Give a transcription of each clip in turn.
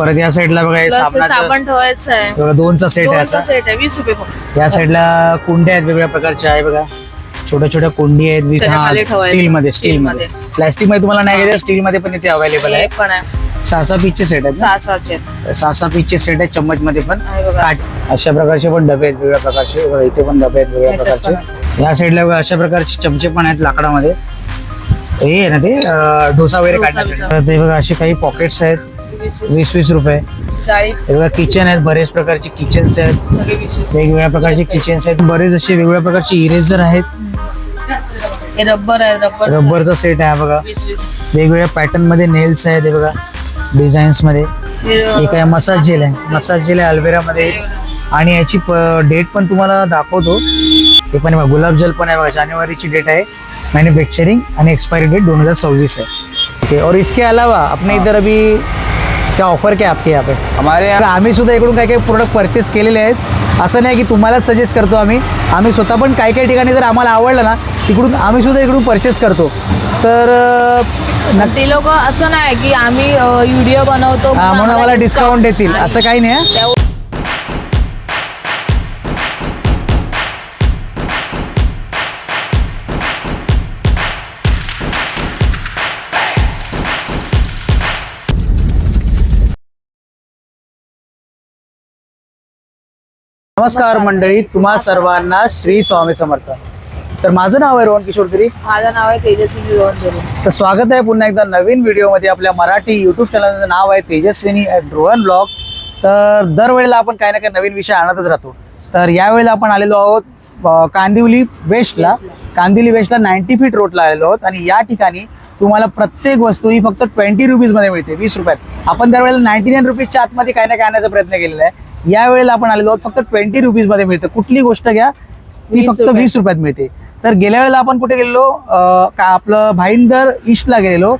परत या साईडला बघा हे साबणाचं साबण ठेवायचं आहे. बघा दोनचा सेट आहे दोनचा असा. सेट आहे वीस रुपये फक्त. या साईडला कुंड्या आहेत वेगवेगळ्या प्रकारच्या आहे बघा. छोट्या छोट्या कुंडी आहेत त्याच्याखाली. स्टील मध्ये स्टील मध्ये. प्लास्टिकमध्ये तुम्हाला नाही घ्यायचं स्टील मध्ये पण इथे अवेलेबल आहे. हे पण आहे. सहा सहा पीसचे सेट आहेत ना? सहा सहाचे आहेत. सहा सहा पीसचे सेट आहेत चम्मच मध्ये पण. आहे बघा. काट अशा प्रकारचे पण डबे आहेत वेगवेगळ्या प्रकारचे. बघा इथे पण डबे आहेत ह्याच्यात प्रकारचे. या साईडला बघा अशा प्रकारचे चमचे पण आहेत लाकडामध्ये. हे आहे ना ते अं, डोसा वगैरे डोसा काढण्यासाठी. तर ते बघा असे काही पॉकेट्स आहेत. वीस वीस. रुपये हे बघा किचन आहेत बरेच प्रकारचे किचन्स आहेत. वेगवेगळ्या प्रकारचे किचन्स आहेत. बरेच असे वेगवेगळ्या प्रकारचे इरेझर आहेत. हे रबर आहे रबर. रबरचा सेट आहे बघा. वेगवेगळ्या पॅटर्नमध्ये नेल्स आहेत हे बघा. डिझाईन्समध्ये. एक आहे मसाज जेल आहे. मसाज जेल आहे अल्वेरा मध्ये आणि याची डेट पण तुम्हाला दाखवतो. हे पण आहे बघा गुलाब जल पण आहे बघा. जानेवारीची डेट आहे. मॅन्युफॅक्चरिंग आणि एक्सपायरी डेट दोन हजार सव्वीस है ओके और इसके अलावा अपने इधर अभी क्या ऑफर क्या है आपके यहाँ पे? हमारे यहाँ आम्ही सुद्धा इकडून काही काही प्रोडक्ट परचेस केलेले आहेत असं नाही की तुम्हाला सजेस्ट करतो आम्ही आम्ही स्वतः पण काही काही ठिकाणी जर आम्हाला आवडलं ना तिकडून आम्ही सुद्धा इकडून परचेस करतो. तर ते लोक असं नाही की आम्ही व्हिडिओ बनवतो हा, म्हणून आम्हाला डिस्काउंट देतील असं काही नाही नमस्कार मंडळी तुम्हा सर्वांना श्री स्वामी समर्थ. तर माझं नाव आहे रोहन किशोर गिरी. माझं नाव आहे तेजस्वी रोहन जरूर तर स्वागत आहे पुन्हा एकदा नवीन व्हिडिओमध्ये आपल्या मराठी युट्यूब चॅनलचं नाव आहे तेजस्विनी ॲट रोहन ब्लॉग तर दरवेळेला आपण काही ना काही नवीन विषय आणतच राहतो. तर यावेळेला आपण आलेलो आहोत कांदिवली वेस्टला. कांदिवली वेस्टला नाईन्टी फीट रोडला आलेलो आहोत आणि या ठिकाणी तुम्हाला प्रत्येक वस्तू ही फक्त ट्वेंटी रुपीजमध्ये मिळते वीस रुपयात. आपण दरवेळेला नाईन्टी नाईन रुपीजच्या आतमध्ये काही ना काही आणण्याचा प्रयत्न केलेला आहे. यावेळेला आपण आलेलो आहोत. फक्त ट्वेंटी रुपीजमध्ये मिळतं. कुठली गोष्ट घ्या ती फक्त. वीस रुपयात मिळते. तर गेल्या वेळेला आपण कुठे गेलेलो? का आपलं भाईंदर ईस्टला गेलेलो.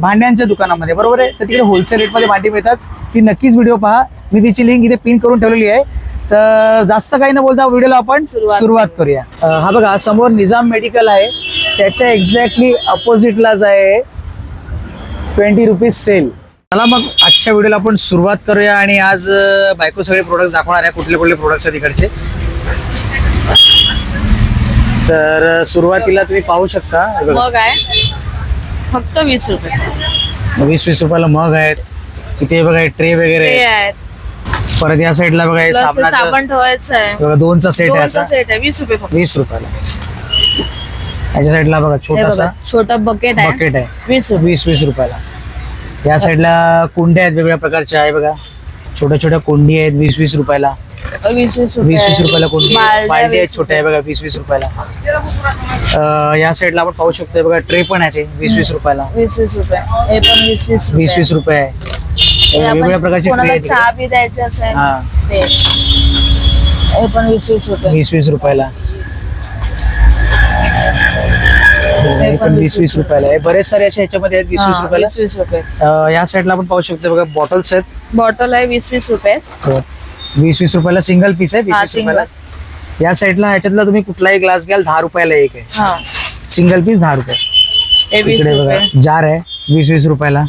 भांड्यांच्या दुकानामध्ये. बरोबर आहे? तर तिकडे होलसेल रेटमध्ये भांडी मिळतात. ती नक्कीच व्हिडिओ पहा. मी तिची लिंक इथे पिन करून ठेवलेली आहे. तर जास्त काही न बोलता व्हिडिओला आपण सुरुवात करूया. हा बघा समोर निजाम मेडिकल आहे. त्याच्या एक्झॅक्टली अपोजिटलाच आहे ट्वेंटी रुपीज सेल चला मग आजच्या व्हिडिओला आपण सुरुवात करूया आणि आज बायको सगळे प्रोडक्ट्स दाखवणार आहे कुठले कुठले प्रोडक्ट्स आहेत इकडचे. तर सुरुवातीला तुम्ही पाहू शकता. हे बघा, मग आहे. फक्त वीस रुपये. वीस वीस रुपयाला मग आहेत. इथे बघा ट्रे वगैरे ते आहेत. आहेत. परत या साईडला बघा हे Plus हे साबणाचं साबण ठेवायचं आहे. बघा दोनचा सेट आहे दोनचा असा. सेट आहे. वीस रुपये फक्त. वीस रुपयाला. याच्या साईडला बघा हे छोटासा बघा छोटा बकेट आहे. बकेट आहे. वीस रुपये. वीस वीस रुपयाला. या साईडला कुंड्या आहेत वेगवेगळ्या प्रकारच्या आहे बघा. छोट्या छोट्या कुंडी आहेत वीस वीस रुपयाला. वीस वीस वीस वीस रुपयाला कुंडी. आहे. बालद्या बालदी आहेत छोट्या आहे बघा वीस वीस रुपयाला या साईडला आपण पाहू शकतो बघा ट्रे पण आहे ते वीस वीस रुपयाला. वीस वीस रुपये वीस वीस वीस वीस रुपये आहे. वेगवेगळ्या प्रकारचे ट्रे कोणाला आहेत. चहा इकडे. बी द्यायची असेल हा. ते. हे पण वीस वीस रुपये. वीस वीस रुपयाला. हे पण वीस वीस रुपयाला आहे. बरेच सारे असे ह्याच्यामध्ये आहेत वीस वीस हा, रुपयाला. वीस वीस रुपये. अं, या साईडला आपण पाहू शकतो बघा बॉटल्स आहेत. बॉटल आहे वीस वीस रुपये. हो. वीस वीस रुपयाला सिंगल पीस आहे वीस हा, वीस रुपयाला. या साईडला ह्याच्यातला तुम्ही कुठलाही ग्लास घ्याल दहा रुपयाला एक आहे. हा. सिंगल पीस दहा रुपये. हे वीस इकडे रुपये. बघा जार आहे वीस वीस रुपयाला.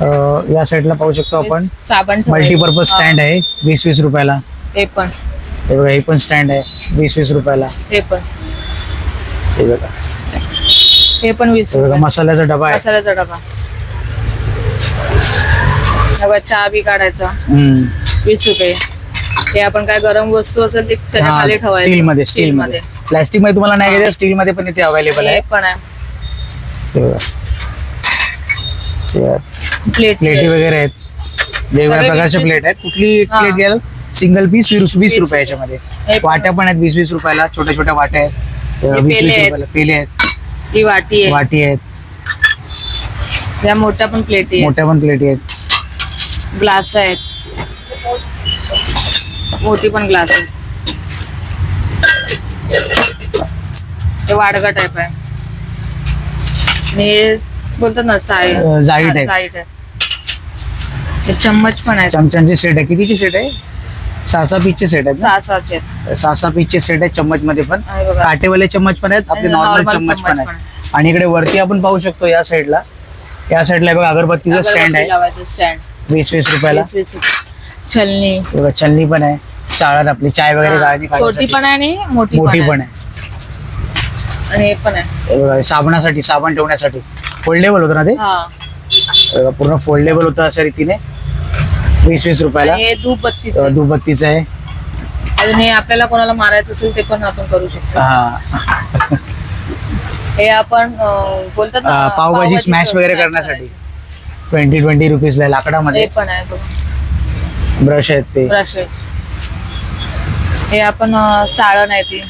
अं, या साईडला पाहू शकतो आपण. साबण ठेवायचं. मल्टीपर्पज हा, स्टँड आहे वीस वीस रुपयाला. हे पण. हे बघा हे पण स्टँड आहे वीस वीस रुपयाला. हे पण. हे बघा. हे पण वीस हे बघा रुपये. मसाल्याचा डबा आहे. मसाल्याचा डबा. हे बघा चहा बी काढायचा. हम्म. वीस रुपये. हे आपण काय गरम वस्तू असेल ते त्याच्या हा, खाली ठेवायचं. स्टील मध्ये स्टील मध्ये प्लास्टिकमध्ये तुम्हाला नाही घ्यायचं स्टील मध्ये पण इथे अवेलेबल हे आहे. पण आहे. हे बघा. हे. प्लेट प्लेटी वगैरे आहेत. वेगवेगळ्या सगळे प्रकारचे वीस- प्लेट आहेत. कुठली हा. प्लेट घ्याल? सिंगल पीस वीस वीस वीस रुपये रुपये. याच्यामध्ये. हे पण- वाट्या पण आहेत वीस वीस रुपयाला. छोट्या छोट्या वाट्या आहेत. हे वीस पेले वीस आहेत. रुपयाला. पेले आहेत. ही वाटी आहे. वाटी आहेत. या मोठ्या पण प्लेटी आहेत. मोठ्या पण प्लेटी आहेत. ग्लास आहेत. मोठी पण ग्लास आहे हे वाडगा टाईप आहे आणि हे बोलतात ना चाय अं, type. हे चम्मच पण आहेत. चमच्यांचे सेट आहे. कितीची सेट आहे? सहा सहा पीसचे सेट आहेत ना? सहा सहाचे आहेत. सहा सहा पीसचे सेट आहेत चम्मच मध्ये पण. आहे बघा. काटेवाले चम्मच पण आहेत आपले आणि नॉर्मल normal चम्मच पण चम्मच आहेत. आणि इकडे वरती आपण पाहू शकतो या साईडला या साईडला बघा अगरबत्तीचं स्टँड अगरबत्ती आहे. लावायचं वीस वीस रुपयाला. वीस वीस रुपये. छलनी. बघा छलनी पण आहे. चाळण आपली चाय वगैरे गाळणी छोटी काढण्यासाठी पण आहे आणि मोठी मोठी पण आहे. आणि हे पण आहे. हे बघा साबणासाठी साबण ठेवण्यासाठी. फोल्डेबल होतं ना ते? हे. बघा, पूर्ण फोल्डेबल होतं अशा रीतीने. वीस वीस रुपयाला? हे धूप बत्तीच तेव्हा धूपबत्तीचं आहे? अजून हे आपल्याला कोणाला मारायचं असेल ते पण आपण करू शकतो. हा. हे आपण अं, बोलतात ना, अं, पावभाजी स्मॅश वगैरे smash करण्यासाठी. करायची. ट्वेंटी ट्वेंटी रुपीजला आहे, लाकडामध्ये. पण आहे बघ. ब्रश आहेत ते. ब्रशेस हे आपण अं, चाळण आहे ती.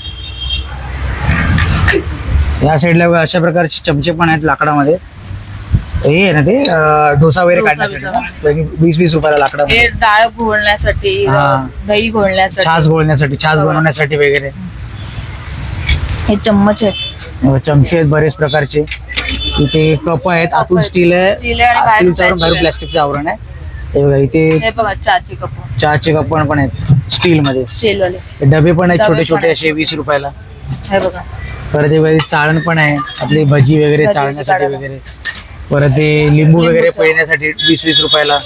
या साईडला अशा प्रकारचे चमचे पण आहेत लाकडामध्ये. हे आहे ना ते अं, डोसा वगैरे डोसा काढण्यासाठी? वेगळी वीस वीस रुपयाला लाकडामध्ये हे डाळ घोळण्यासाठी हा. दही घोळण्यासाठी छास घोळण्यासाठी छास हो. बनवण्यासाठी वगैरे हे चम्मच आहेत हे चमचे आहेत बरेच प्रकारचे इथे कप आहेत आतून आहेत. स्टील आहे बाहेरून स्टीलचं आवरण plastic बाहेरून आहे. प्लॅस्टिकचं आवरण आहे हे बघा इथे हे बघा चहाची कप चहाचे कप पण आहेत स्टील मध्ये हे डबे पण आहेत डबे छोटे पण छोटे आहेत. असे वीस रुपयाला हे बघा परत हे बघा, चाळण पण आहे आपली भजी वगैरे भजी चाळण्यासाठी काढायला. वगैरे परत ते लिंबू वगैरे. पिळण्यासाठी वीस वीस रुपयाला.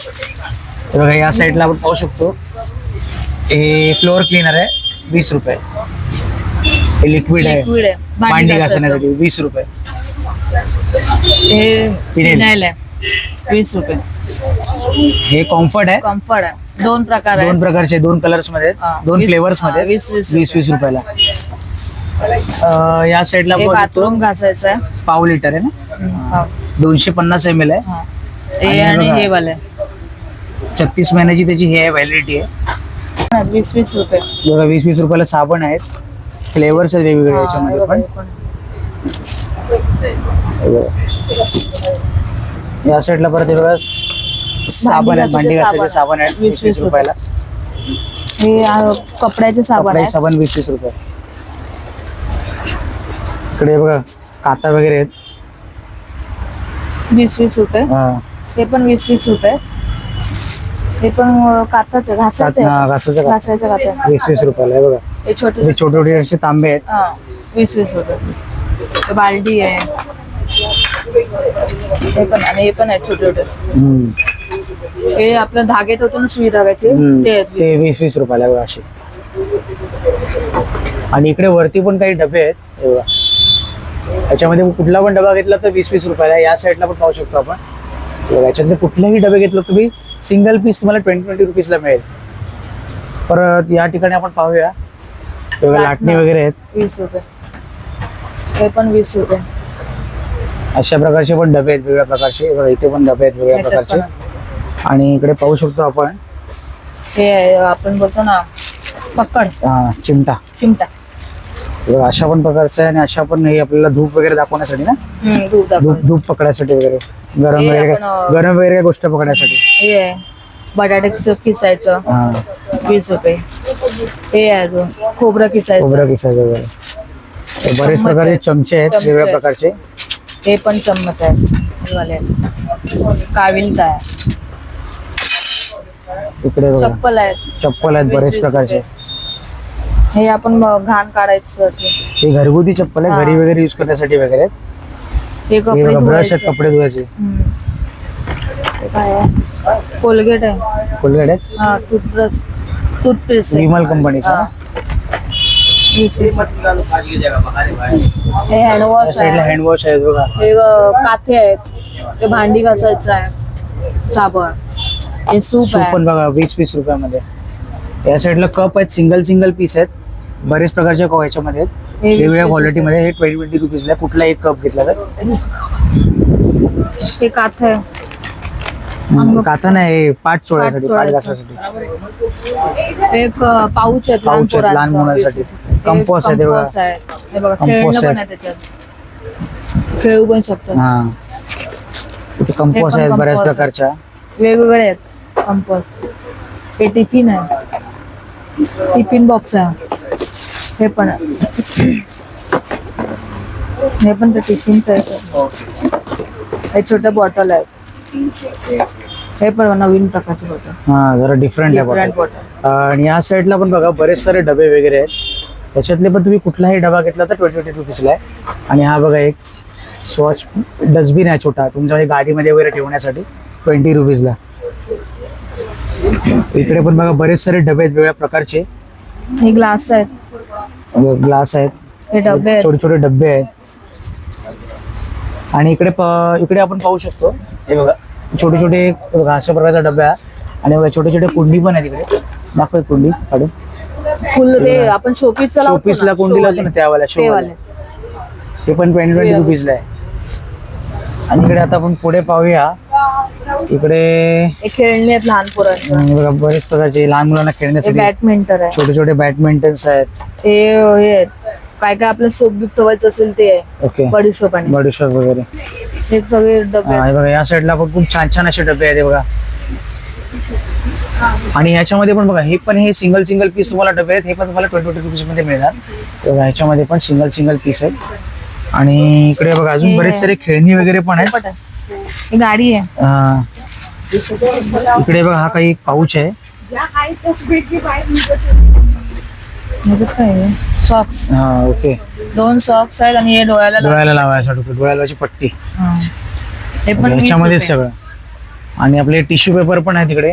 बघा या साईडला आपण पाहू शकतो. हे फ्लोअर क्लीनर आहे वीस रुपये. हे लिक्विड आहे. लिक्विड आहे. भांडी. घासण्यासाठी वीस रुपये. हे. फिनाईल आहे. वीस रुपये. हे कॉम्फर्ट आहे. कम्फर्ट आहे. दोन प्रकार दोन प्रकारचे दोन कलर्समध्ये हा, दोन वीस- फ्लेवर्समध्ये हा, आहेत. वीस- वीस वीस वीस रुपयाला. अं, या साईडला बाथरूम घासायचं आहे. पाव लिटर आहे ना. दोनशे पन्नास एम एल आहे. आणि हे वाले. छत्तीस महिन्याची त्याची हे आहे. व्हॅलिडिटी आहे वीस वीस रुपये. बघा वीस वीस रुपयाला साबण आहेत. फ्लेवर्स आहेत वेगवेगळे याच्यामध्ये पण. या साईडला परत हे बघा साबण आहेत भांडी घासायचे साबण आहेत वीस- वीस रुपयाला. हे कपड्याचे साबण साबण वीस वीस रुपये. इकडे बघा काता वगैरे आहेत. वीस वीस रुपये. हा. हे पण वीस वीस रुपये. हे पण अं, काचाच घासायचं आहे. घासाचं. घासायचं आहे. वीस वीस रुपयाला आहे बघा. हे छोटे हे छोटे छोटे असे तांबे आहेत. हा वीस वीस रुपये. हे बालडी आहे. हे पण आणि हे पण आहे छोटे छोटे. हम्म. हे आपलं धागे ना सुई हम्म. ते आहेत ते वीस वीस रुपयाला आहे बघा असे. आणि इकडे वरती पण काही डबे आहेत. हे बघा. याच्यामध्ये कुठला पण डबा घेतला तर वीस वीस रुपयाला. या साईडला पण पाहू शकतो आपण. याच्यातले कुठलाही डबे घेतला तुम्ही सिंगल पीस तुम्हाला ट्वेंटी ट्वेंटी रुपीजला मिळेल. परत या ठिकाणी आपण पाहूया. लाटणी वगैरे आहेत. वीस रुपये. हे पण वीस रुपये. अशा प्रकारचे पण डबे आहेत वेगळ्या प्रकारचे. इथे पण डबे आहेत वेगळ्या प्रकारचे. आणि इकडे पाहू शकतो आपण. हे आपण बोलतो ना पक्कड हा, चिमटा. चिमटा. बघा, अशा पण प्रकारचं आहे आणि अशा पण हे आपल्याला धूप वगैरे दाखवण्यासाठी ना? हम्म, दूध दाखव. धूप धूप पकडायसाठी वगैरे गरम हे वगैरे आपण, अं, गरम वगैरे गोष्ट पकडायसाठी. हे आहे. बटाट्याचं किसायचं हा. वीस रुपये. हे आहे अजून. खोबरं किसायचं खोबरं किसायचं वगैरे. हे बरेच चम्मच प्रकारचे आहेत. चमचे आहेत चमचे वेगळ्या आहेत. प्रकारचे. हे पण चम्मच आहे. हे वाले आहेत. काविलता आहे. इकडे बघा. चप्पल आहेत. चप्पल आहेत वीस- बरेच वीस प्रकारचे. हे आपण घाण काढायचं ते. हे घरगुती चप्पल आहे. घरी वगैरे युज करण्यासाठी वगैरे आहेत. हे कपडे ब्रश. आहेत कपडे धुवायचे. आहे? कोलगेट आहे. कोलगेट आहेत? हा टूथब्रश. टूथपेस्ट विमल कंपनीचा. हा. हे हँडवॉश आहे. हँडवॉश बघा. हे काथे आहेत. ते भांडी घासायचं आहे. साबण. हे सूप आहे पण बघा वीस वीस रुपयामध्ये. या साईडला कप आहेत सिंगल सिंगल पीस आहेत. बरेच प्रकारच्या कप याच्यामध्ये आहेत हे वेगवेगळ्या क्वालिटीमध्ये हे ट्वेंटी ट्वेंटी रुपीजला आहे कुठला एक कप घेतला तर काथ आहे हम्म, काथा नाही हे पाठ चोळ्यासाठी पाठ. घासासाठी एक पाऊच लहान Pouch आहेत लहान पोरांचं. मुलांसाठी. हे आहे ते बघा. आहे. हे बघा Compass खेळणं पण आहे. आहे त्याच्यात खेळू पण शकतात हा इथे कंपोस पण आहेत बऱ्याच कंपोस्ट. प्रकारच्या वेगवेगळे आहेत कंपोस्ट हे टिफिन आहे टिफिन बॉक्स आहे हे पण हे पण ते टिफिनचं आहे. हे छोटं बॉटल आहे. हे पण नवीन प्रकारची बॉटल. हा जरा डिफरंट आहे डिफरंट बॉटल. बॉटल आणि या साईडला पण बघा बरेच सारे डबे वगैरे आहेत. त्याच्यातले पण तुम्ही कुठलाही डबा घेतला तर ट्वेंटी ट्वेंटी रुपीजला आहे. आणि हा बघा एक स्वच्छ डस्टबिन आहे छोटा तुमच्या म्हणजे गाडीमध्ये वगैरे ठेवण्यासाठी ट्वेंटी रुपीजला इकडे पण बघा बरेच सारे डबे आहेत वेगळ्या प्रकारचे. हे ग्लास आहेत. ग्लास आहेत हे डबे छोटे छोटे डबे आहेत. आणि इकडे इकडे आपण पाहू शकतो. हे बघा. छोटे छोटे बघा अशा प्रकारचा डबा आहे. आणि बघा छोटे छोटे कुंडी पण आहेत इकडे. दाखव कुंडी काढून. फुल ते आपण शोपीसला लावतो शोपीसला कुंडी लावतो. ना त्यावाल्या ते शो वाले हे पण ट्वेंटी ट्वेंटी रुपीजला आहे. आणि इकडे आता आपण पुढे पाहूया. इकडे खेळणी आहेत लहान बघा बरेच प्रकारचे लहान मुलांना खेळण्यासाठी बॅडमिंटन आहे. छोटे छोटे बॅडमिंटन्स आहेत. हे हे. काय काय आपलं सोप बिप ठेवायचं असेल ते आहे. ओके. बडीशोप आणि. बडीशॉप वगैरे. हे सगळे डबे बघा या साईडला पण खूप छान छान असे डबे आहेत बघा. आणि ह्याच्यामध्ये पण बघा हे पण हे सिंगल सिंगल पीस तुम्हाला डबे आहेत. हे पण तुम्हाला ट्वेंटी ट्वेंटी रुपीजमध्ये मिळणार. बघा ह्याच्यामध्ये पण सिंगल सिंगल पीस आहेत. आणि इकडे बघा अजून बरेच सारे खेळणी वगैरे पण आहेत. ही गाडी आहे. हा. इकडे बघा हा काही पाऊच आहे. काय सॉक्स हा ओके. दोन सॉक्स आहेत आणि हे डोळ्याला लाव- डोळ्याला लावायसाठी डोळ्याला लावायची पट्टी. हा. हे पण ह्याच्यामध्येच सगळं. आणि आपले टिश्यू पेपर पण आहेत इकडे.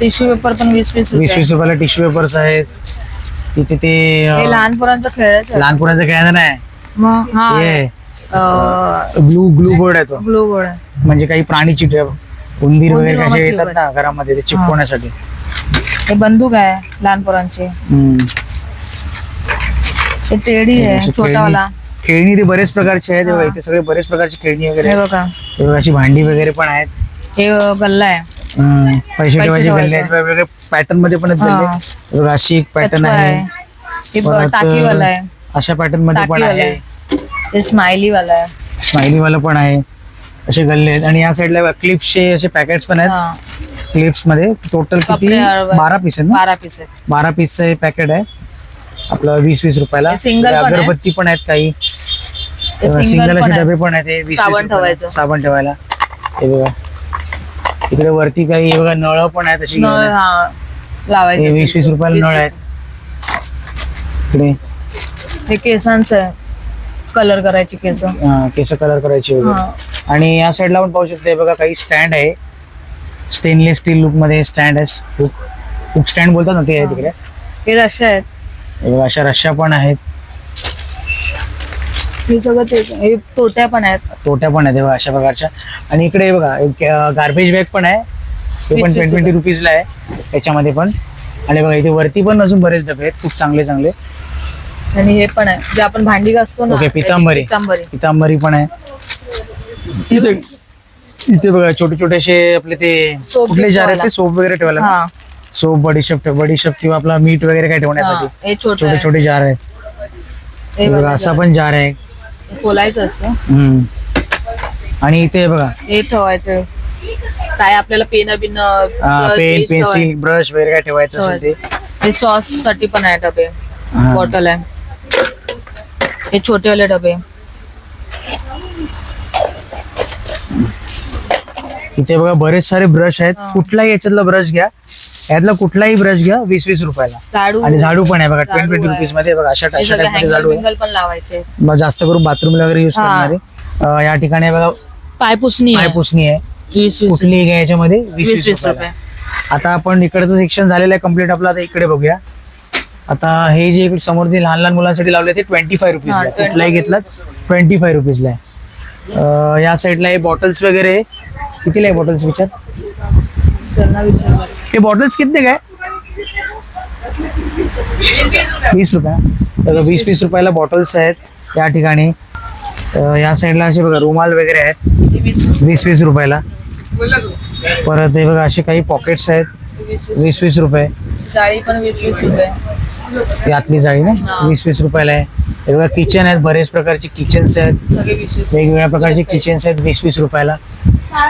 टिश्यू पेपर पण वीस वीस वीस रुपये. वीस रुपयाला टिश्यू पेपर्स आहेत. इथे ते हे अं, लहान पोरांचं खेळायचं लहान पोरांचं खेळायचं नाही. मग हा. हे. ग्लू ग्लू बोर्ड आहे तो. ग्लू बोर्ड आहे. म्हणजे काही प्राणी चिटे उंदीर वगैरे उंदीर कसे येतात ना घरामध्ये ते चिपकवण्यासाठी. हे. बंदूक आहे लहान पोरांची. हम्म. हे टेडी आहे अशी छोटावाला. खेळणी खेळणी ते बरेच प्रकारचे आहेत. हे. बघा, इथे सगळे बरेच प्रकारची खेळणी वगैरे हे आहेत. बघा. हे बघा, अशी भांडी वगैरे पण आहेत. हे अ, गल्ला आहे. हम्म. पैसे ठेवायचे ठेवायचं. गल्ले आहेत. वेगवेगळे पॅटर्नमध्ये पण आहेत. गल्ले. हे बघा, अशी एक पॅटर्न कछवा आहे. आहे. हे ब- परत, टाकीवाला आहे. अशा पॅटर्नमध्ये पण टाकीवाला आहे. आहे. हे स्माइली वाला आहे. स्माइली वाला पण आहे. असे गल्ले आहेत. आणि या साईडला क्लिप्सचे असे पॅकेट्स पण आहेत. हा. क्लिप्समध्ये टोटल किती? कपडे. बारा पीस आहेत ना? बारा पीस आहेत. बारा पीसचं हे पॅकेट आहे. आपलं वीस वीस रुपयाला. हे single इकडे पण आहे. अगरबत्ती पण आहेत काही. हे single सिंगल पण असे. डबे पण आहेत. हे वीस साबण रुपयाला. ठेवायचं. साबण ठेवायला. हे बघा. इकडे वरती काही हे बघा नळ पण आहेत अशी नळ हा. लावायचं हे वीस वीस. रुपयाला नळ आहेत. इकडे. हे केसांचं आहे. कलर करायची केस. हा, केस कलर करायचे वगैरे. आणि या साईडला पण पाहू शकतो बघा काही स्टँड आहे. स्टेनलेस स्टील लुकमध्ये स्टँड आहे हुक हुक स्टँड बोलतात ना ते आहे तिकडे. हे रश्या आहेत. हे बघा अशा रश्या पण आहेत. हे सगळं तेच आहे. हे तोट्या पण आहेत. तोट्या पण आहेत हे बघा अशा प्रकारच्या. आणि इकडे हे बघा एक गार्बेज बॅग पण आहे. ते पण वीस- वीस ट्वेंटी ट्वेंटी रुपीजला आहे त्याच्यामध्ये पण. आणि बघा इथे वरती पण अजून बरेच डबे आहेत खूप चांगले चांगले. आणि हे पण आहे. जे आपण भांडी घासतो ना ओके, पितांबरी. पितांबरी. पितांबरी पण आहे. इथे इथे बघा छोटे छोटेसे आपले ते सोप कुठले जार आहेत. ते सोप वगैरे ठेवायला? हा. सोप बडीशप बडीशप किंवा आपला मीठ वगैरे काय हा. ठेवण्यासाठी. हे छोटे छोटे छोटे जार आहेत. हे हे बघा बघा, असा पण जार आहे. खोलायचं असतं. हम्म. आणि इथे हे बघा. हे ठेवायचं. काय आपल्याला pen bin pen pencil brush वगैरे काय ठेवायचं असेल ते. हे सॉससाठी पण आहे डबे. हा. बॉटल आहे. हे छोटेवाले डबे. इथे बघा बरेच सारे ब्रश आहेत. कुठलाही याच्यातला ब्रश घ्या. यातला कुठलाही ब्रश घ्या वीस वीस रुपयाला. झाडू. आणि झाडू पण आहे बघा ट्वेंटी ट्वेंटी. रुपीजमध्ये बघा अशा अशा मध्ये झाडू आहे. पण लावायचे. मग जास्त करून बाथरूमला वगैरे युज हा. करणारे अं, या ठिकाणी बघा पाय पुसणी पाय आहे. पुसणी आहे. वीस वीस कुठलीही घ्या याच्यामध्ये वीस वीस वीस रुपयाला. रुपये. आता आपण इकडचं सेक्शन झालेलं आहे कंप्लीट आपलं आता इकडे बघूया. आता हे जे इकडे समोर जे लहान लहान मुलांसाठी लावले ते ट्वेंटी फाय हा, आहे. कुठलाही घेतला ट्वेंटी फाय रुपीजला आहे. अं, या साईडला हे बॉटल्स वगैरे आहे. कितीला आहे बॉटल्स विचार? त्यांना हे बॉटल्स कितने काय? वीस रुपया. तर वीस वीस रुपयाला बॉटल्स आहेत या ठिकाणी. अं, या साईडला असे बघा रुमाल वगैरे आहेत. वीस वीस वीस रुपयाला. परत हे बघा असे काही पॉकेट्स आहेत. वीस वीस वीस रुपये. जाळी पण वीस वीस रुपये. यातली जाळी ना? हा. वीस वीस रुपयाला आहे. हे बघा किचन आहेत बरेच प्रकारचे किचन्स आहेत वेगवेगळ्या प्रकारचे किचन्स आहेत वीस वीस रुपयाला.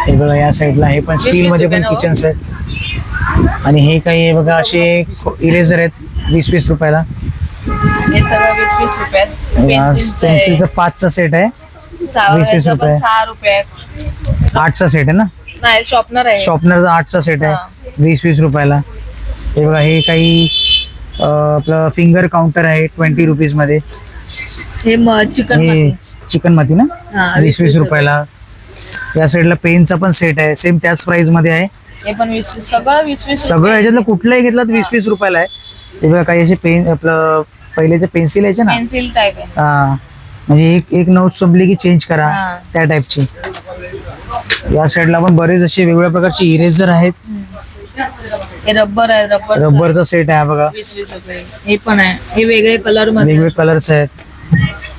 हे बघा या साईडला हे पण स्टील मध्ये पण रुपयाला हो. किचन्स आहेत आणि हे काही हे बघा असे इरेझर आहेत वीस वीस रुपयाला. हे पेन्सिलचं पाचचा सेट आहे. वीस- वीस रुपये. आठचा सेट आहे ना? शॉपनर आहे. शॉपनरचा आठचा सेट हा. आहे वीस वीस रुपयाला. हे बघा हे काही आपलं फिंगर काउंटर आहे ट्वेंटी रुपीजमध्ये. हे चिकन हे चिकन माती ना? हा, वीस वीस रुपयाला. या साईडला पेनचा पण सेट आहे. सेम त्याच प्राइसमध्ये आहे. हे पण वीस वीस सगळं वीस वीस सगळं ह्याच्यातलं कुठलंही घेतलं तर वीस वीस रुपयाला आहे. हे बघा काही असे पेन आपलं पहिले ते पेन्सिल यायचे ना? पेन्सिल टाईप आहे. हा. म्हणजे एक एक नोट संपली की चेंज करा हा. त्या टाईपची या साईडला पण बरेच असे वेगवेगळ्या प्रकारचे इरेझर आहेत. हे रबर आहे रबर रबरचा सेट आहे बघा. वीस वीस रुपये. हे पण आहे. हे वेगळे कलरमध्ये वेगवेगळे कलर्स आहेत.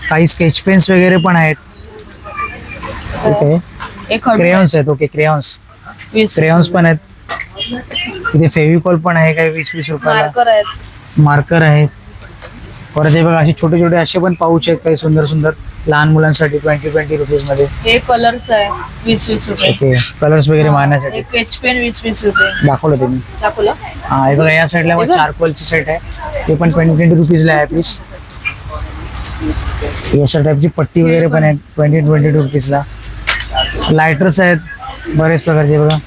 काही स्केच पेन्स वगैरे पण आहेत. ओके हे खडू क्रेयॉन्स आहेत. ओके क्रेयॉन्स वीस क्रेयॉन्स पण आहेत. इथे फेविकॉल पण आहे. काही वीस वीस रुपयाला. मार्कर आहेत. मार्कर आहेत. परत हे बघा असे छोटे छोटे असे पण पाऊच आहेत काही सुंदर सुंदर लहान मुलांसाठी ट्वेंटी ट्वेंटी रुपीजमध्ये. हे कलर्स आहे वीस वीस रुपये. ओके कलर्स वगैरे मारण्यासाठी. केच पेन वीस वीस रुपये. दाखवलं तुम्ही. दाखवलं? हा हे बघा या साईडला हे बघ. चारकोलची सेट आहे. ते पण ट्वेंटी ट्वेंटी रुपीजला आहे पीस अशा टाईपची पट्टी वगैरे पण. आहे ट्वेंटी ट्वेंटी टू रुपीजला लायटर्स आहेत बरेच प्रकारचे बघा.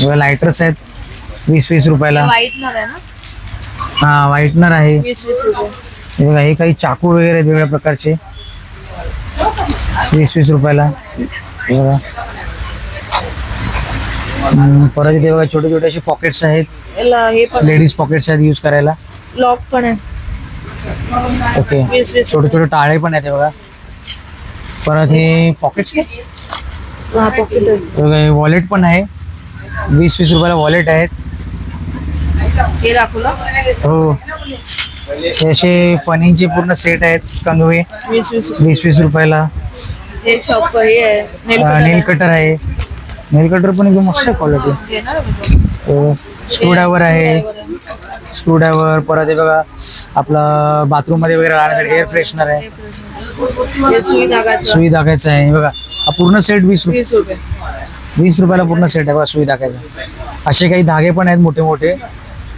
बघा लायटर्स आहेत वीस वीस रुपयाला. व्हाईटनर आहे ना? हा व्हाईटनर आहे. वीस वीस रुपये हे बघा हे काही चाकू वगैरे आहेत वेगळ्या प्रकारचे. वीस वीस रुपयाला. हे बघा. हम्म, परत इथे बघा छोटे छोटे असे पॉकेट्स आहेत. याला हे पण लेडीज पॉकेट्स आहेत यूज करायला. लॉक पण आहे. ओके वीस वीस छोटे छोटे टाळे पण आहेत हे बघा. परत हे पॉकेट्स हा पॉकेट आहे. वॉलेट पण आहे. वीस वीस रुपयाला वॉलेट आहेत. हे दाखवलं. हो. हे असे फनीचे पूर्ण सेट आहेत कंगवे. वीस वीस रुपये. वीस वीस रुपयाला. हे शॉप हे आहे नेल कटर आहे. नेल कटर पण एकदम मस्त क्वालिटी घेणार आहे मी स्क्रू ड्रायव्हर आहे. तो. स्क्रू ड्रायव्हर परत हे बघा आपलं बाथरूममध्ये वगैरे राहण्यासाठी एअर फ्रेशनर आहे. हे सुई दाखायचं आहे. हे बघा हा पूर्ण सेट वीस रुपये. वीस रुपयाला पूर्ण सेट आहे बघा सुई दाखायचा असे काही धागे पण आहेत मोठे मोठे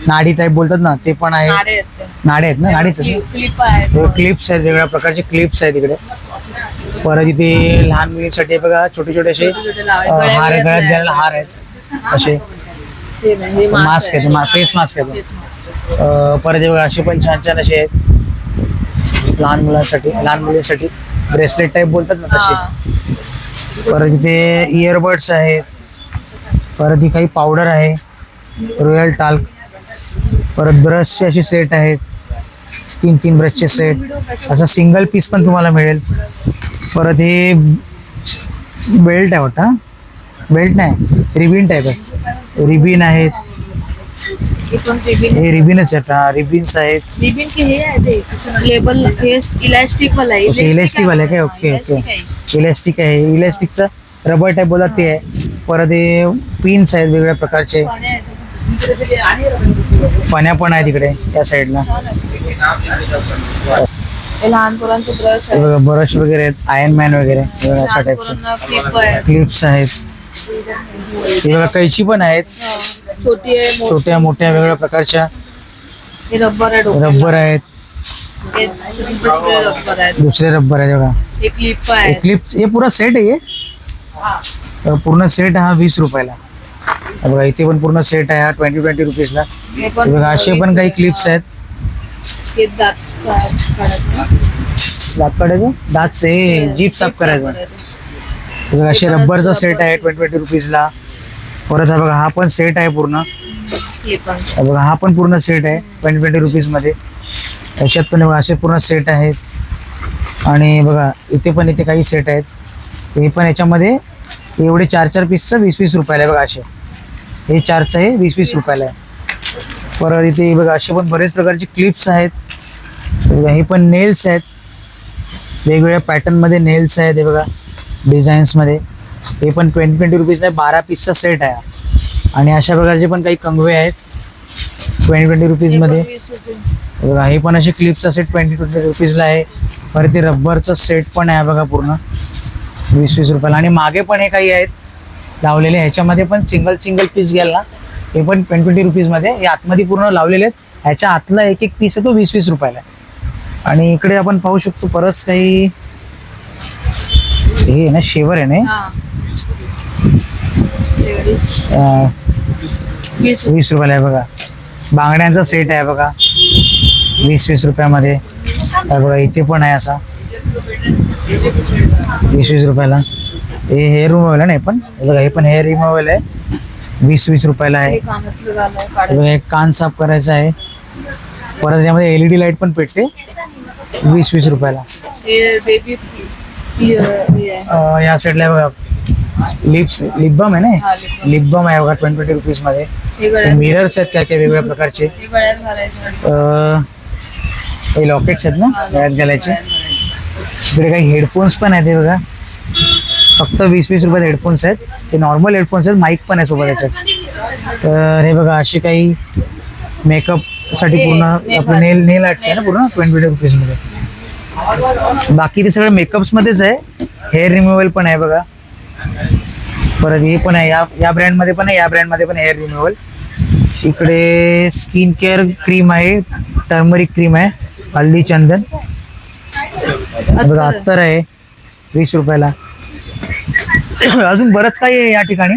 नाडी टाईप बोलतात ना ते पण आहे नाडे आहेत ते. नाडे आहेत ना नाडीच आहेत क्लिप क्लिप आहेत ना क्लिप्स आहेत वेगवेगळ्या प्रकारचे क्लिप्स आहेत इकडे परत इथे लहान मुलींसाठी बघा छोटे छोटे असे छोटे लावायचे. अं, गळ्यात हार गळ्यात. घालायला हार आहेत असे हे नाही, हे मास्क आहे. आहेत फेस मास्क आहेत Face mask. अं, परत हे बघा असे पण छान छान असे आहेत लहान मुलांसाठी लहान मुलींसाठी ब्रेसलेट टाईप बोलतात ना तसे हा. परत इथे इयरबड्स आहेत परत ही काही पावडर आहे रॉयल टाल्क परत ब्रशचे असे सेट आहेत तीन तीन ब्रशचे सेट असं सिंगल पीस पण तुम्हाला मिळेल. परत हे बेल्ट आहे वाटतं बेल्ट नाही रिबिन टाईप आहे. रिबिन आहेत. हे पण रिबिन हे रिबिनच आहेत हा रिबिन्स आहेत. रिबिन की हे आहे ते लेबल हे इलास्टिक वाला आहे. ओके इलेस्टिक वाले काय ओके ओके आहे. इलेस्टिक आहे. इलेस्टिकचं रबर टाईप बोलतात ते आहे. परत हे पिन्स आहेत वेगवेगळ्या प्रकारचे. आहे आहे. फण्या पण आहेत इकडे या साईडला. हे लहान पोरांचे ब्रश हे आहे बघा ब्रश वगैरे आहेत आयर्न मॅन वगैरे हे बघा अशा टाईपचे क्लिप आहे क्लिप्स आहेत. हे बघा कैची पण आहेत. छोटी आहे मोठी. छोट्या मोठ्या वेगवेगळ्या प्रकारच्या. हे रबर आहे आहेत. हे दुसरे रबर आहेत. दुसरे रबर आहेत बघा. हे क्लिप हे आहे क्लिप्स हे पुरा सेट आहे हे? पूर्ण सेट हा वीस रुपयाला. हे बघा इथे पण पूर्ण सेट आहे हा ट्वेंटी ट्वेंटी रुपीजला हे पण बघा असे पण काही क्लिप्स आहेत. हे दात काढायचे. दात काढायचं? दात से जीप साफ करायचं. हे बघा असे रबरचा सेट आहे ट्वेंटी ट्वेंटी रुपीजला परत हा बघा हा पण सेट आहे पूर्ण. हे बघा हा पण पूर्ण सेट आहे ट्वेंटी ट्वेंटी रुपीजमध्ये याच्यात पण बघा असे पूर्ण सेट आहेत. आणि बघा इथे पण इथे काही सेट आहेत. हे पण याच्यामध्ये एवढे चार चार पीसचं वीस वीस रुपयाला आहे बघा असे. हे चारचं आहे वीस वीस रुपयाला आहे. परत इथे बघा असे पण बरेच प्रकारचे क्लिप्स आहेत. हे पण नेल्स आहेत. वेगवेगळ्या पॅटर्नमध्ये नेल्स आहेत हे बघा डिझाईन्समध्ये हे पण ट्वेंटी ट्वेंटी रुपीजला बारा पीसचा सेट आहे. आणि अशा प्रकारचे पण काही कंगवे आहेत. ट्वेंटी ट्वेंटी रुपीजमध्ये बघा हे पण असे क्लिपचा सेट ट्वेंटी ट्वेंटी रुपीजला आहे. परत ते रब्बरचा सेट पण आहे बघा पूर्ण. वीस वीस रुपयाला. आणि मागे पण हे काही आहेत. लावलेले ह्याच्यामध्ये पण सिंगल सिंगल पीस घ्याल ना हे पण ट्वेंटी ट्वेंटी रुपीजमध्ये हे आतमध्ये पूर्ण लावलेले आहेत. ह्याच्या आतला एक एक पीस आहे तो वीस वीस रुपयाला आणि इकडे आपण पाहू शकतो परत काही हे ना शेवर आहे ना वीस रुपयाला आहे बघा. बांगड्यांचा सेट आहे बघा. वीस वीस रुपयामध्ये बघा इथे पण आहे असा. वीस वीस रुपयाला. हे हेअर रिमूव्हल आहे ना पण? हे बघा हे पण हेअर रिमूव्हल आहे. वीस वीस रुपयाला आहे. कान साफ करायचा आहे. परत यामध्ये एल ई डी लाइट पण पेटते. वीस वीस रुपयाला. या साईडला बघा लिप्स लिप बाम आहे ना. लिप बाम आहे बघा ट्वेंटी ट्वेंटी रुपीजमध्ये. मिरर्स आहेत काय काय वेगवेगळ्या प्रकारचे? हे लॉकेट्स आहेत ना? गळ्यात घालायचे. इकडे काही हेडफोन्स पण आहेत बघा. फक्त वीस वीस रुपयात हेडफोन्स आहेत. हे नॉर्मल हेडफोन्स आहेत माईक पण आहे सोबत याच्यात. तर हे बघा अशी काही मेकअपसाठी हे पूर्ण आपलं. नेल नेल आर्ट्स आहे ना पूर्ण ट्वेंटी रुपीजमध्ये. बाकी ते सगळं मेकअप्स मध्येच आहे. हेअर रिमूव्हल पण आहे बघा. परत हे पण आहे या या brand मध्ये पण आहे या brand मध्ये पण हेअर रिमूव्हल इकडे स्किन केअर क्रीम आहे टर्मरिक क्रीम आहे हल्दी चंदन. बघा. अत्तर आहे वीस रुपयाला. अजून बरंच काही आहे या ठिकाणी.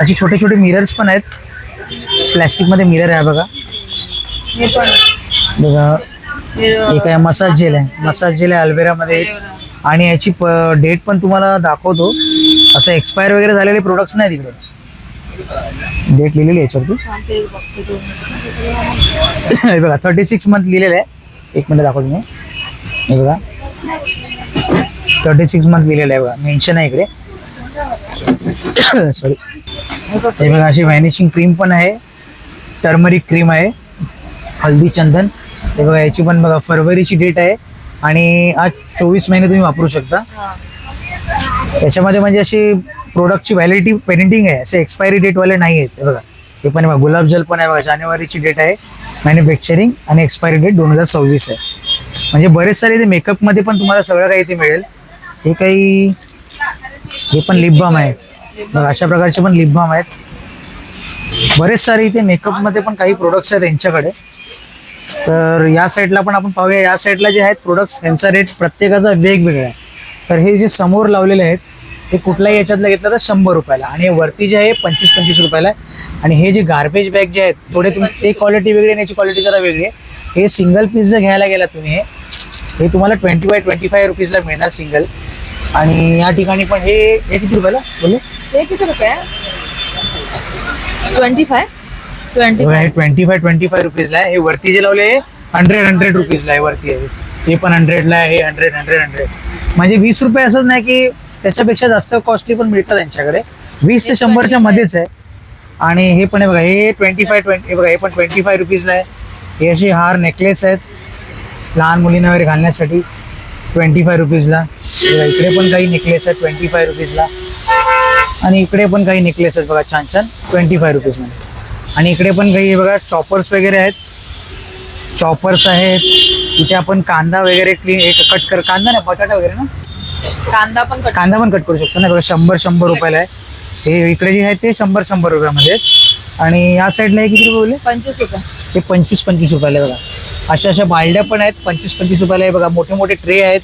असे छोटे छोटे मिरर्स पण आहेत. प्लॅस्टिकमध्ये मिरर आहे बघा. बघा. एक आहे मसाज जेल आहे. मसाज जेल आहे अल्वेरा मध्ये. आणि याची डेट पण तुम्हाला दाखवतो. असं एक्सपायर वगैरे झालेले प्रोडक्ट्स नाही तिकडे डेट लिहिलेली आहे याच्यावरती. हे बघा थर्टी सिक्स मंथ लिहिलेलं आहे. एक मिनिट दाखवतो मी. हे बघा. थर्टी सिक्स मंथ लिहिलेलं आहे बघा. मेन्शन आहे इकडे. सॉरी हे बघा अशी व्हॅनिशिंग क्रीम पण आहे. टर्मरिक क्रीम आहे. हल्दी चंदन. हे बघा याची पण बघा फरवरीची डेट आहे. आणि आज चोवीस महिने तुम्ही वापरू शकता. याच्यामध्ये म्हणजे अशी प्रोडक्टची व्हॅलिडिटी पेंडिंग आहे. असे एक्सपायरी डेटवाले नाही आहेत. बघा. हे पण आहे बघा गुलाबजल पण आहे बघा जानेवारीची डेट आहे. मॅन्युफॅक्चरिंग आणि एक्सपायरी डेट दोन हजार सव्वीस आहे. म्हणजे बरेच सारे इथे मेकअपमध्ये पण तुम्हाला सगळं काही इथे मिळेल. हे काही हे पण लिप बाम आहे. बघा अशा प्रकारचे पण लिप बाम आहेत. बरेच सारे इथे मेकअपमध्ये पण काही प्रोडक्ट्स आहेत यांच्याकडे. तर या साईडला पण आपण पाहूया. या साईडला जे आहेत प्रोडक्ट्स यांचा रेट प्रत्येकाचा वेगवेगळा आहे. तर हे जे समोर लावलेले आहेत हे कुठल्याही याच्यातलं घेतलं तर शंभर रुपयाला. आणि हे वरती जे आहे पंचवीस पंचवीस रुपयाला आहे. आणि हे जे गार्बेज बॅग जे आहेत थोडे तुम्ही ते क्वालिटी वेगळी आणि याची क्वालिटी जरा वेगळी आहे. हे सिंगल पीस जर घ्यायला गेला तुम्ही हे हे तुम्हाला ट्वेंटी बाय ट्वेंटी फाय रुपीजला मिळणार सिंगल आणि या ठिकाणी पण हे हे किती रुपयाला? बोले हे किती रुपये? ट्वेंटी फाय ट्वेंटी हे ट्वेंटी फाय ट्वेंटी फाय रुपीजला आहे. हे वरती जे लावले हंड्रेड हंड्रेड रुपीजला आहे वरती आहे. हे पण हंड्रेडला आहे हे हंड्रेड हंड्रेड हंड्रेड म्हणजे वीस रुपये असंच नाही की त्याच्यापेक्षा जास्त कॉस्टली पण मिळतात त्यांच्याकडे. वीस ते शंभरच्या मध्येच आहे. आणि हे पण आहे बघा हे ट्वेंटी फाय ट्वेंटी बघा हे पण ट्वेंटी फाय रुपीजला आहे. हे असे हार नेकलेस आहेत लहान मुलींना वगैरे घालण्यासाठी. ट्वेंटी फाय रुपीजला इकडे पण काही नेकलेस आहेत ट्वेंटी फाय रुपीजला आणि इकडे पण काही नेकलेस आहेत बघा छान छान ट्वेंटी फाय रुपीजमध्ये आणि इकडे पण काही बघा चॉपर्स वगैरे आहेत. चॉपर्स आहेत. इथे आपण कांदा वगैरे क्लीन एक कट कर कांदा नाही बटाटा वगैरे ना? कांदा पण कट कांदा पण कट करू शकतो ना बघा शंभर शंभर रुपयाला आहे. हे इकडे जे आहे ते शंभर शंभर रुपयामध्ये आहेत. आणि या साईडला हे किती रुपये बोलले? पंचवीस रुपये. हे पंचवीस पंचवीस रुपयाला आहे बघा. अशा अशा बालड्या पण आहेत. पंचवीस पंचवीस रुपयाला बघा मोठे मोठे ट्रे आहेत.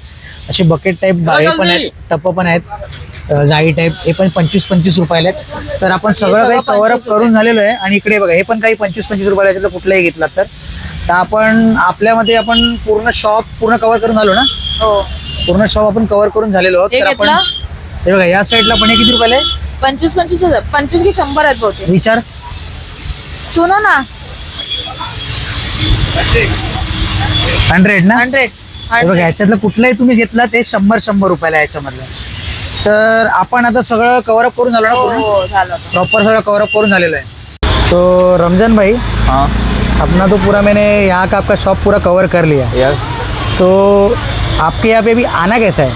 असे बकेट टाईप हे पण आहेत टप्प पण आहेत जाळी टाईप हे पण पंचवीस पंचवीस रुपयाला आहेत. तर आपण सगळं काही कव्हर अप 25 करून झालेलो आहे. आणि इकडे बघा हे पण काही पंचवीस पंचवीस रुपयाला कुठलंही घेतला तर. आपण आपल्यामध्ये आपण पूर्ण शॉप पूर्ण कव्हर करून झालो ना? हो. पूर्ण शॉप आपण कव्हर करून झालेलो आहोत. तर आपण? हे बघा या साईडला पण हे किती रुपयाला आहे? पंचवीस पंचवीस हजार पंचवीस की शंभर आहेत बहुतेक. विचार. सुनो ना. हंड्रेड ना? हंड्रेड. हे बघा याच्यातलं कुठलंही तुम्ही घेतला ते शंभर शंभर रुपयाला आहे याच्यामधलं तर आपण आता सगळं कव्हर अप करून झालो ना हो पूर्ण? हो झालं प्रॉपर सगळं कवर अप करून झालेलं है तो रमजान भाई हाँ. अपना तो पूरा मैंने यहाँ का आपका शॉप पूरा कवर कर लिया. यस तो आपके यहाँ पे भी आना कैसा है?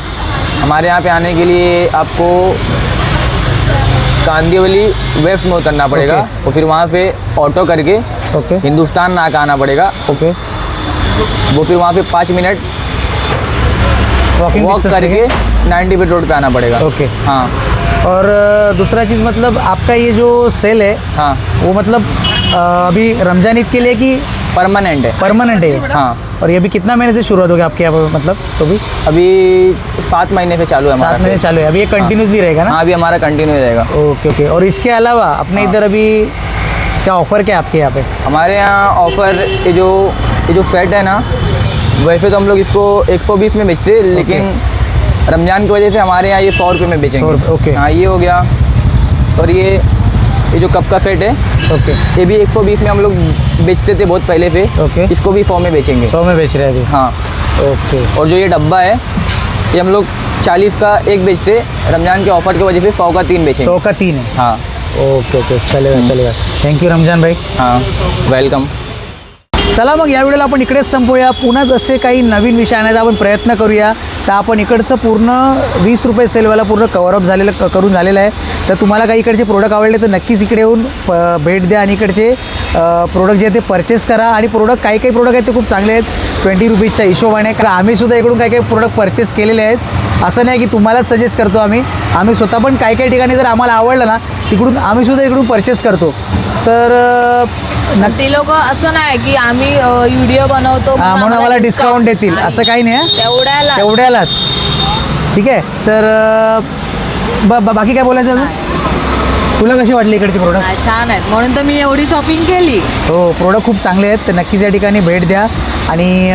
हमारे यहाँ पे आने के लिए आपको कांदिवली वेस्ट में उतरना पड़ेगा। और फिर वहाँ से ऑटो करके ओके हिंदुस्तान नाका आना पड़ेगा। ओके वो फिर वहाँ पे पाँच मिनट वॉक करके नाइन्टी फीट रोड पे आना पड़ेगा। ओके हाँ। और दूसरा चीज़ मतलब आपका ये जो सेल है हाँ। वो मतलब अभी रमज़ान ईद के लिए कि परमानेंट है। परमानेंट है? हाँ। और ये भी कितना महीने से शुरुआत होगी आपके यहाँ पर मतलब तो भी? अभी सात महीने से चालू है सात महीने चालू है। अभी ये कंटिन्यूसली रहेगा ना? हाँ अभी हमारा कंटिन्यू रहेगा। ओके ओके और इसके अलावा अपने हाँ। इधर अभी क्या ऑफ़र क्या है आपके यहाँ पे? हमारे यहाँ ऑफ़र ये जो ये जो सेट है ना वैसे तो हम लोग इसको 120 में बेचते हैं लेकिन रमज़ान की वजह से हमारे यहाँ ये सौ रुपये में बेचेंगे। 100 रुपये, ओके। हाँ ये हो गया। और ये ये जो कप का सेट है ओके ये भी 120 में हम लोग बेचते थे बहुत पहले से। ओके। इसको भी सौ में बेचेंगे। सौ में बेच रहे थे हाँ। ओके और जो ये डब्बा है ये हम लोग 40 का एक बेचते रमज़ान के ऑफ़र की वजह से सौ का तीन बेचेंगे। सौ का तीन है? हाँ। ओके ओके चलेगा चलेगा। थँक्यू रमजान भाई. हाँ. वेलकम चला मग या व्हिडिओला आपण इकडेच संपवूया पुन्हा जसे काही नवीन विषय आणायचा आपण प्रयत्न करूया. तर आपण इकडचं पूर्ण वीस रुपये सेलवाला पूर्ण कवरअप झालेलं क- करून झालेलं आहे. तर तुम्हाला काही इकडचे प्रोडक्ट आवडले तर नक्कीच इकडे येऊन प- भेट द्या आणि इकडचे प्रोडक्ट जे आहेत ते परचेस करा. आणि प्रोडक्ट काही काही प्रोडक्ट आहेत ते खूप चांगले आहेत. ट्वेंटी रुपीजच्या हिशोबाने. कारण आम्ही सुद्धा इकडून काही काही प्रोडक्ट परचेस केलेले आहेत. असं नाही की तुम्हालाच सजेस्ट करतो आम्ही. आम्ही स्वतः पण काही काही ठिकाणी जर आम्हाला आवडलं ना तिकडून आम्ही सुद्धा इकडून परचेस करतो. तर ते लोक असं नाही की आम्ही व्हिडिओ बनवतो म्हणून आम्हाला डिस्काउंट देतील. असं काही नाही. तेवढ्याला तेवढ्यालाच. ठीक आहे? तर बाकी काय बोलायचं अजून? तुला कशी वाटली इकडची प्रोडक्ट छान आहेत. म्हणून तर मी एवढी शॉपिंग केली. हो प्रोडक्ट खूप चांगले आहेत. तर नक्कीच या ठिकाणी भेट द्या. आणि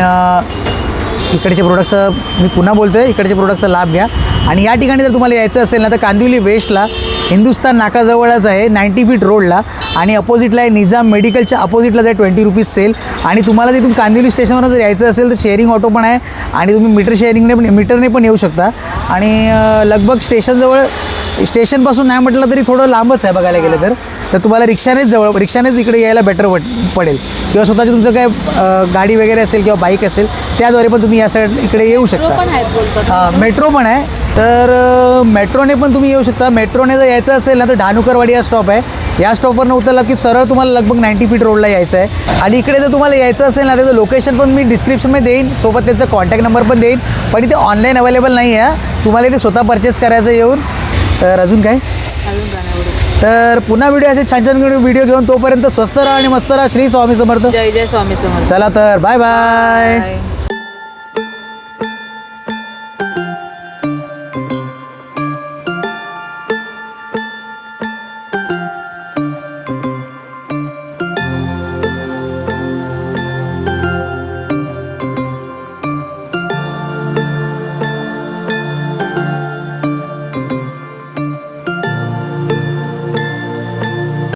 इकडचे प्रोडक्टचं मी पुन्हा बोलतो आहे इकडचे प्रोडक्टचा लाभ घ्या. आणि या ठिकाणी जर तुम्हाला यायचं असेल ना तर कांदिवली वेस्टला हिंदुस्तान नाकाजवळच आहे नाईन्टी फीट रोडला आणि अपोजिटला आहे निजाम मेडिकलच्या अपोजिटलाच आहे ट्वेंटी रुपीज सेल आणि तुम्हाला तिथून कांदिवली स्टेशनवर जर यायचं असेल तर शेअरिंग ऑटो पण आहे आणि तुम्ही मीटर शेअरिंगने पण मीटरने पण येऊ शकता. आणि लगभग स्टेशनजवळ स्टेशनपासून नाही म्हटलं तरी थोडं लांबच आहे बघायला गेलं तर. तर तुम्हाला रिक्षानेच जवळ रिक्षानेच इकडे यायला बेटर पड पडेल. किंवा स्वतःची तुमचं काय गाडी वगैरे असेल किंवा बाईक असेल त्याद्वारे पण तुम्ही या साईड इकडे येऊ शकता. हां मेट्रो पण आहे. तर मेट्रोने पण तुम्ही येऊ शकता. मेट्रोने जर यायचं असेल ना तर ढानुकरवाडी हा स्टॉप आहे. या स्टॉपवरनं उतरला की सरळ तुम्हाला लगभग नाईन्टी फीट रोडला यायचं आहे. आणि इकडे जर तुम्हाला यायचं असेल ना त्याचं लोकेशन पण मी डिस्क्रिप्शनमध्ये देईन. सोबत त्याचा कॉन्टॅक्ट नंबर पण देईन. पण इथे ऑनलाईन अवेलेबल नाही आहे तुम्हाला इथे स्वतः परचेस करायचं येऊन. तर अजून काय. तर पुन्हा व्हिडिओ असे छान छान व्हिडिओ घेऊन तोपर्यंत स्वस्त राहा आणि मस्त राहा. श्री स्वामी समर्थ. जय जय स्वामी समर्थ. चला तर बाय बाय.